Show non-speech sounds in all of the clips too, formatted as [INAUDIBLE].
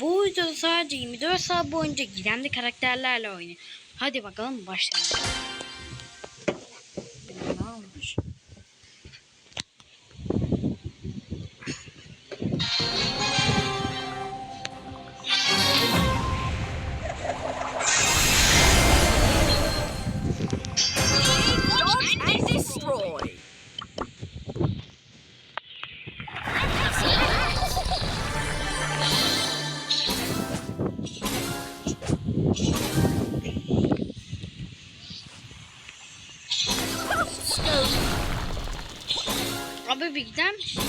bu videoda sadece 24 saat boyunca gizemli karakterlerle oynayın. Hadi bakalım başlayalım. Abi bir gider misin ya?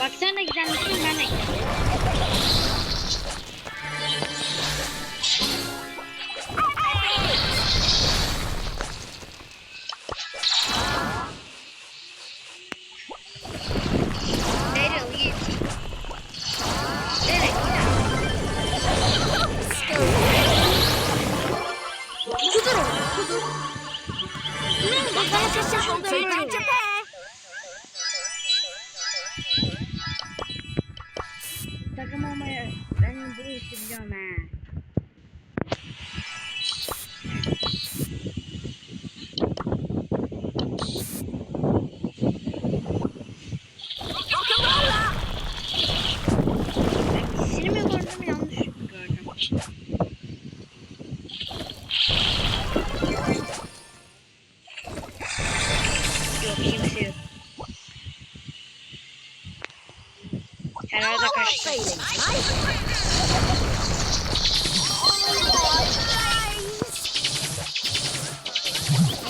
Bak sen de gider misin ben de giderim. Kudur onu, kudur. Ne? Bak ben ses yapalım. Prepare Herhalde kaçtı.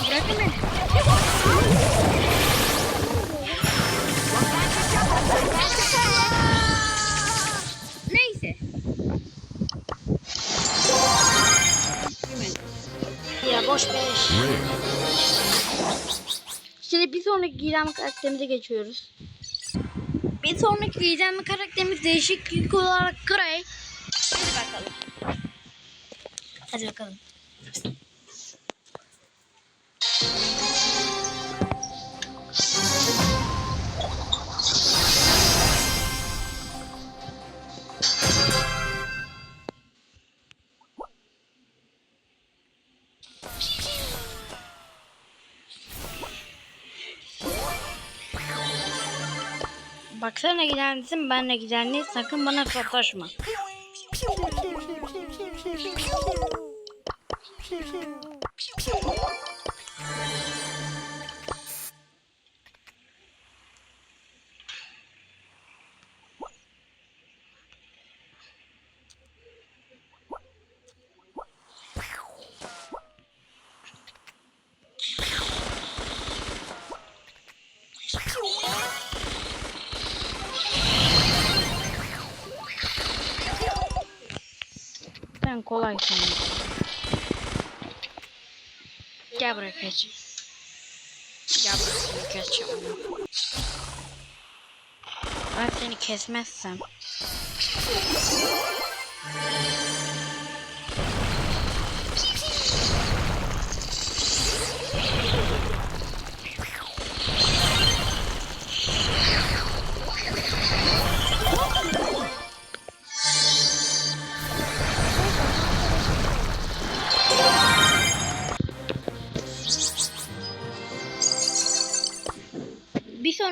Bırakın beni. Neyse. Ya boş ver. Şimdi bir sonraki gizemli karakterimize geçiyoruz. Bir sonraki gizemli karakterimiz değişiklik olarak Grey. Hadi bakalım. Hadi bakalım. Baksana gidensin ben de gidenli sakın bana sataşma. Sen kolaysın. Gel buraya kaç. Gel buraya seni keseceğim onu. Ben seni kesmezsem.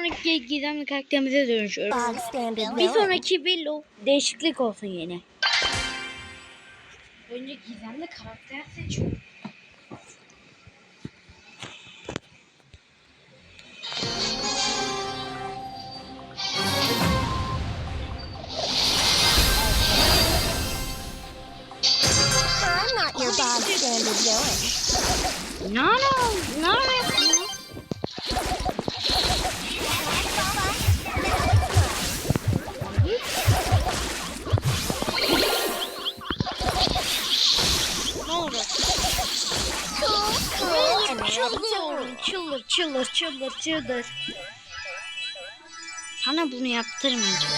Sonraki gizemli karakterimize dönüşüyoruz. Bir sonraki Willow değişiklik olsun yine. Önce gizemli karakter seçiyorum. No no no. Çıldır, çıldır, çıldır, çıldır, çıldır. Sana bunu yaptırmayacağım.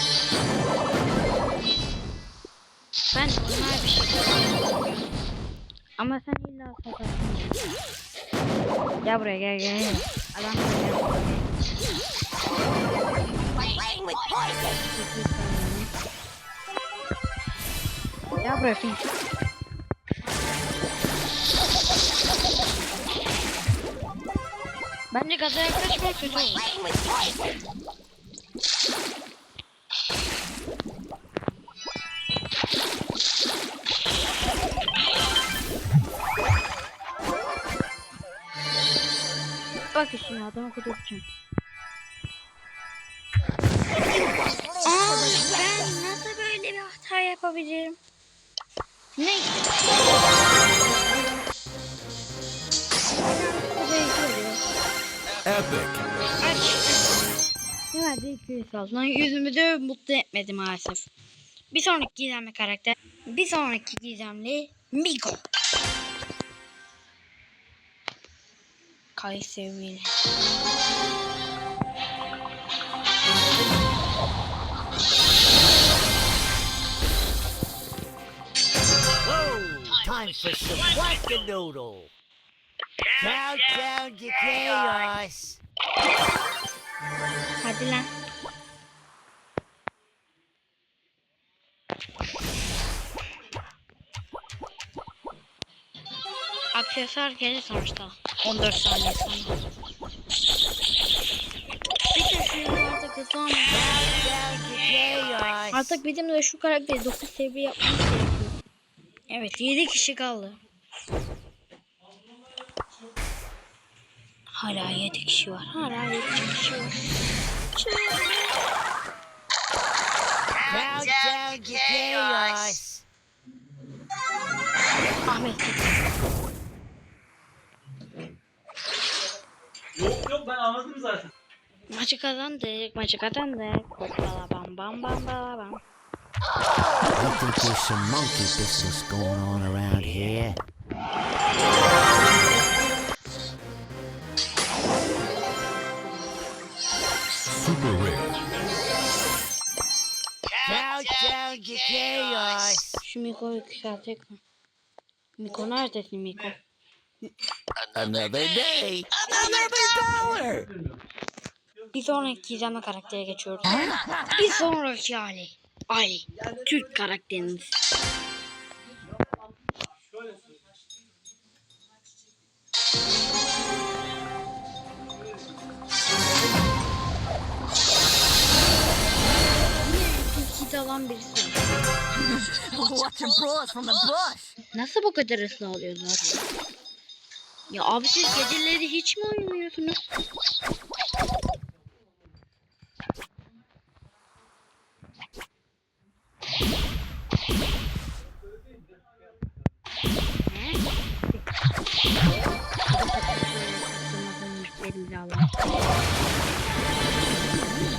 Ben normal bir şey yapıyorum. Ama sen illa satarsın. Gel buraya gel gel. Adam gel. Gel buraya Bence gaza yaklaşma kötü olur. Bak şimdi adamı kudurtacağım. Aa, ben nasıl böyle bir hata yapabilirim? Neyse. Epic. Verdi? 200 fazla. Yüzümü de mutlu etmedi maalesef. Bir sonraki gizemli karakter. Bir sonraki gizemli Miko. Kayseri. Time for some wackadoodle. Countdown to chaos. Hadi lan. Aksesuar gelir sonuçta. 14 saniye sonra. Artık hızlanma. Countdown to chaos. Artık bizim de şu karakteri 9 seviye yapmamız gerekiyor. Evet 7 kişi kaldı. Hala 7 kişi var. Hala 7 kişi var. Countdown to chaos. Ahmet. Yok yok ben anladım zaten. Maçı kazandık. Maçı kazandık. Hoppala bam bam bam bam bam. I think there's some monkey business going on around here. Chaos. Şu Miko'yu yükseltek mi? Miko neredesin Miko? Another day. Another dollar. Bir sonraki gizemli karaktere geçiyoruz. Bir sonraki Ali. Ali. Türk karakterimiz. Yine hit alan birisi Nasıl bu kadar hızlı alıyorlar? Ya abi siz geceleri hiç mi uyumuyorsunuz?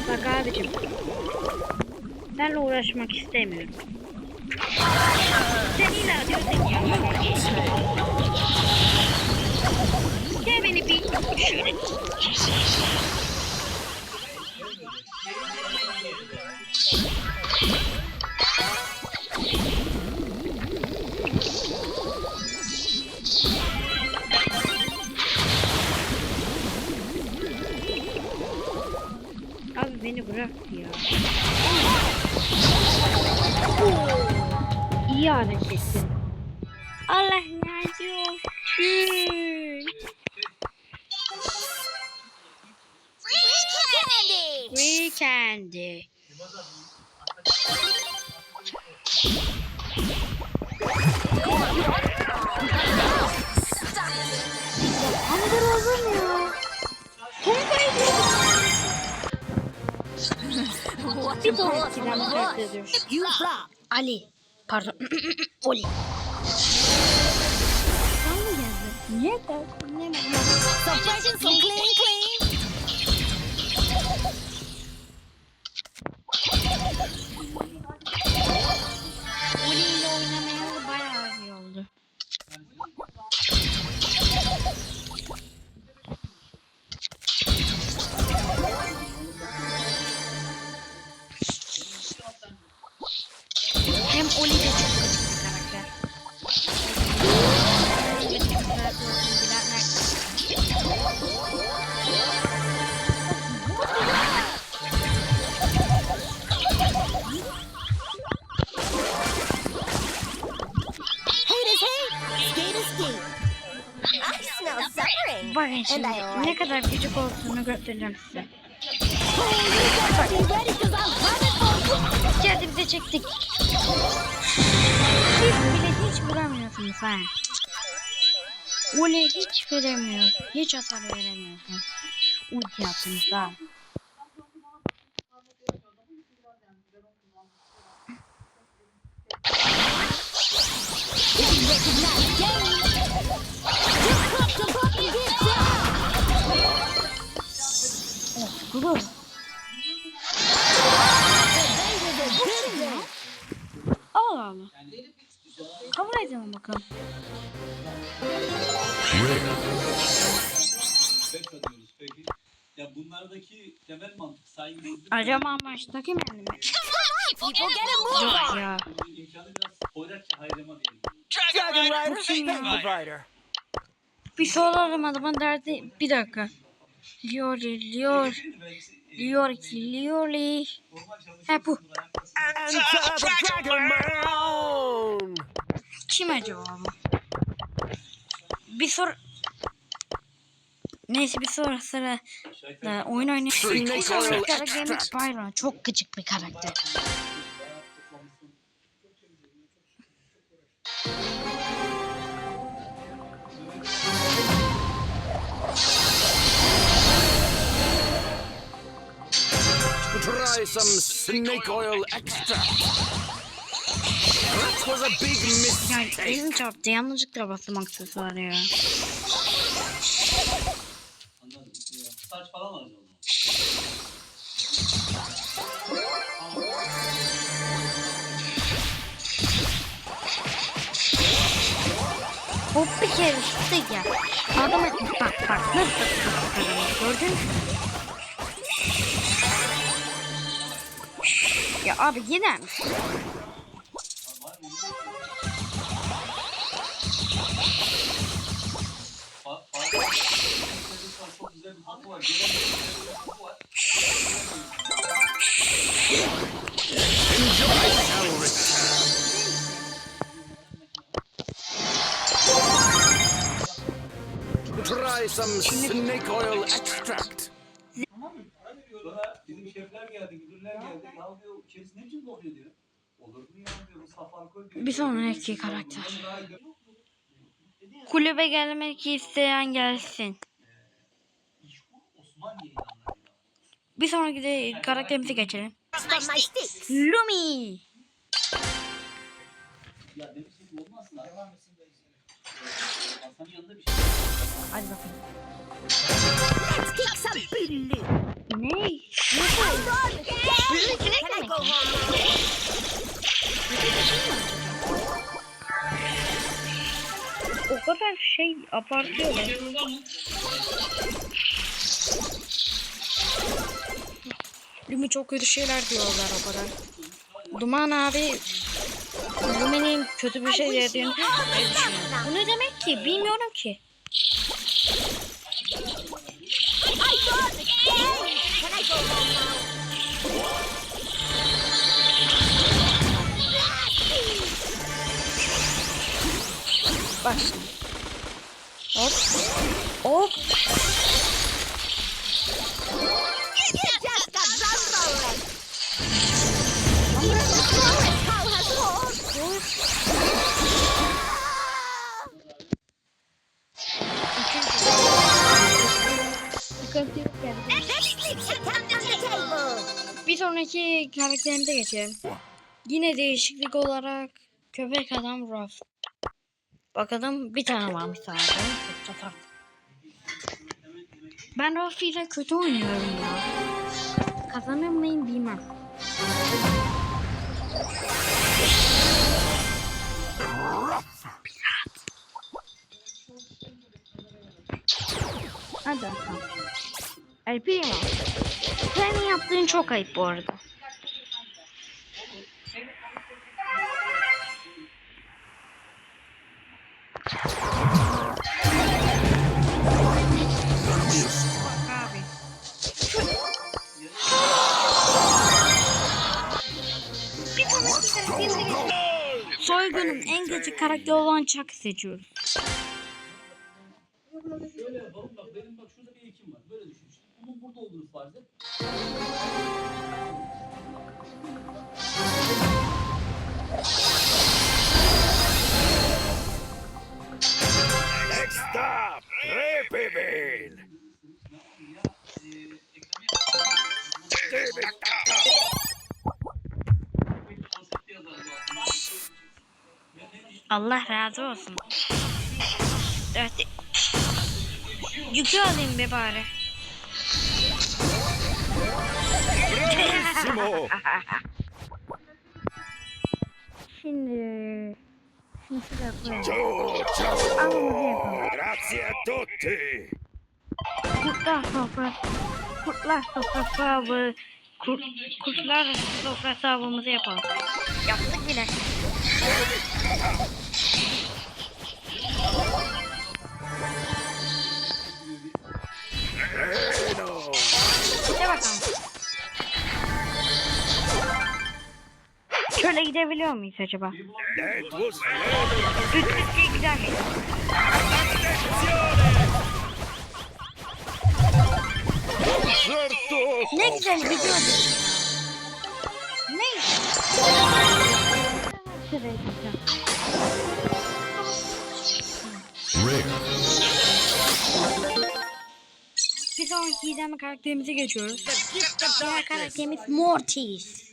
Bak abicim. Benle uğraşmak istemiyorum. Sen illa diyorsun ya. Gel beni bir şöyle. Abi beni bıraktı ya. İyi hareketsin. Allah razı olsun. Bir sonraki ben karakter ediyorum. You rock. Ali. Pardon. [CLEARS THROAT] Oli. Niye geldin? Ne mi? Some fresh şimdi ne kadar küçük olduğunu göstereceğim size. Kendimize çektik. Siz bile hiç vuramıyorsunuz ha. Ule hiç veremiyor. Hiç hasar veremiyorsun. Ulti yaptınız daha. Recognize game. That. Allah Allah. Kabul edelim bakalım. Ya bunlardaki temel mantık saygısızlık. Acaba maçtaki mi? People get a move on. ya. Dragon Rider? Space Rider. Bir soralım adamın derdi. Bir dakika. Liori, Lior, Lior Liori. He bu. Enter the Dragon Mound! Kim acaba bu? Bir sor... Neyse bir sonra sıra da oyun karakterimiz Byron. Çok gıcık bir karakter. Try some snake oil extract. That was a big Yani mistake. elim çarptı. Yanlışlıkla bastım aksesuarı ya. Anladım. Ya, Saç falan o zaman. Hop bir kere işte ya. Adam etmiş bak bak nasıl gördün mü? Gelen bir hakkı var. Try some snake oil extract. Sonra bizim şefler geldi, müdürler geldi. Ya diyor içerisi ne biçim kokuyor diyor. Olur mu ya diyor bu saf alkol diyor. Bir sonraki karakter. Kulübe gelmek isteyen gelsin. Ya. Bir sonraki de karakterimize geçelim. Lumi. Ya demiştim ki olmazsa. Devam etsin Hasan'ın yanında bir şey. Hadi bakalım. Let's kick some billy. Ne? Can I go home now? O kadar şey abartıyorlar. Lumi çok kötü şeyler diyorlar o kadar. Duman abi Lumi'nin kötü bir şey dediğini düşünüyor. Bu ne demek ki? Bilmiyorum ki. I got the game. Can I go home now? Bak şimdi. Hop. Hop. Karakterimize geçelim. Yine değişiklik olarak köpek adam Ruff. Bakalım bir tane varmış sadece. Çatak. Ben Ruff ile kötü oynuyorum ya. Kazanır mıyım bilmem. Hadi bakalım. El Primo. Senin yaptığın çok ayıp bu arada. Soygunun en gıcık karakteri olan Chuck seçiyoruz. Şöyle yapalım bak benim bak şurada bir ekim var. Böyle düşün işte. Bunun burada olduğunu farz et. Next stop, Creepyville. Allah razı olsun. Evet. Yükü alayım be bari. Bravissimo. Şimdi... Şimdi şuraya koyalım. Ciao. Grazie a tutti. Kurtlar sofrası. Kurtlar sofrası avı. Kurt, kurtlar sofrası avımızı yapalım. Yaptık bile. Şöyle gidebiliyor muyuz acaba? Gider miyiz? certo. Ne güzel gidiyor. Ne? Rare. Bir sonraki gizemli karakterimize geçiyoruz. Diğer karakterimiz Mortis.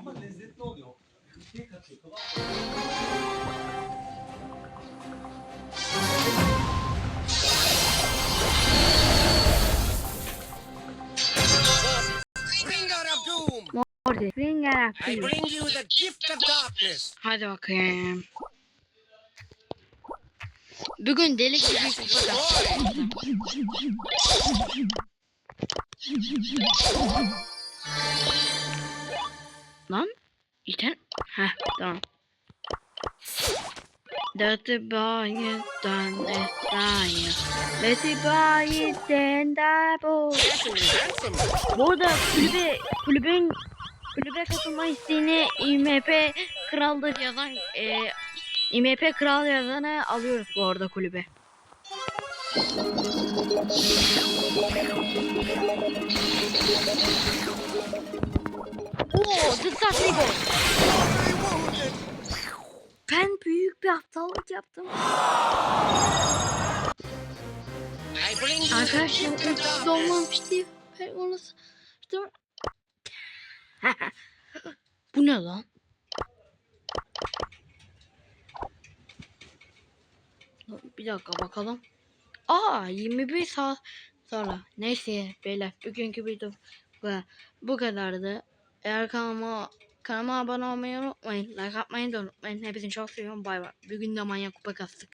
Ama lezzetli oluyor. Şey katıyor. Kıvam I bring you the gift of darkness. Hadi bakayım. Bugün deli gibi bir kupa kastık. Lan iten Heh tamam. Dörtü bayitten esraya. Beti bayitten da bu. Bu arada kulübe, kulübün kulübe katılma isteğini IMP Kral'dır yazan e, IMP Kral yazanı alıyoruz bu arada kulübe. Oo. Ben büyük bir aptallık yaptım. Arkadaşlar darkness. olmamıştı. Ben onu [LAUGHS] Bu ne lan? Bir dakika bakalım. Aa 21 saat sonra. Neyse beyler bugünkü video bu kadardı. Eğer kanalıma kanalıma abone olmayı unutmayın. Like atmayı da unutmayın. Hepinizi çok seviyorum. Bay bay. Bugün de manyak kupa kastık.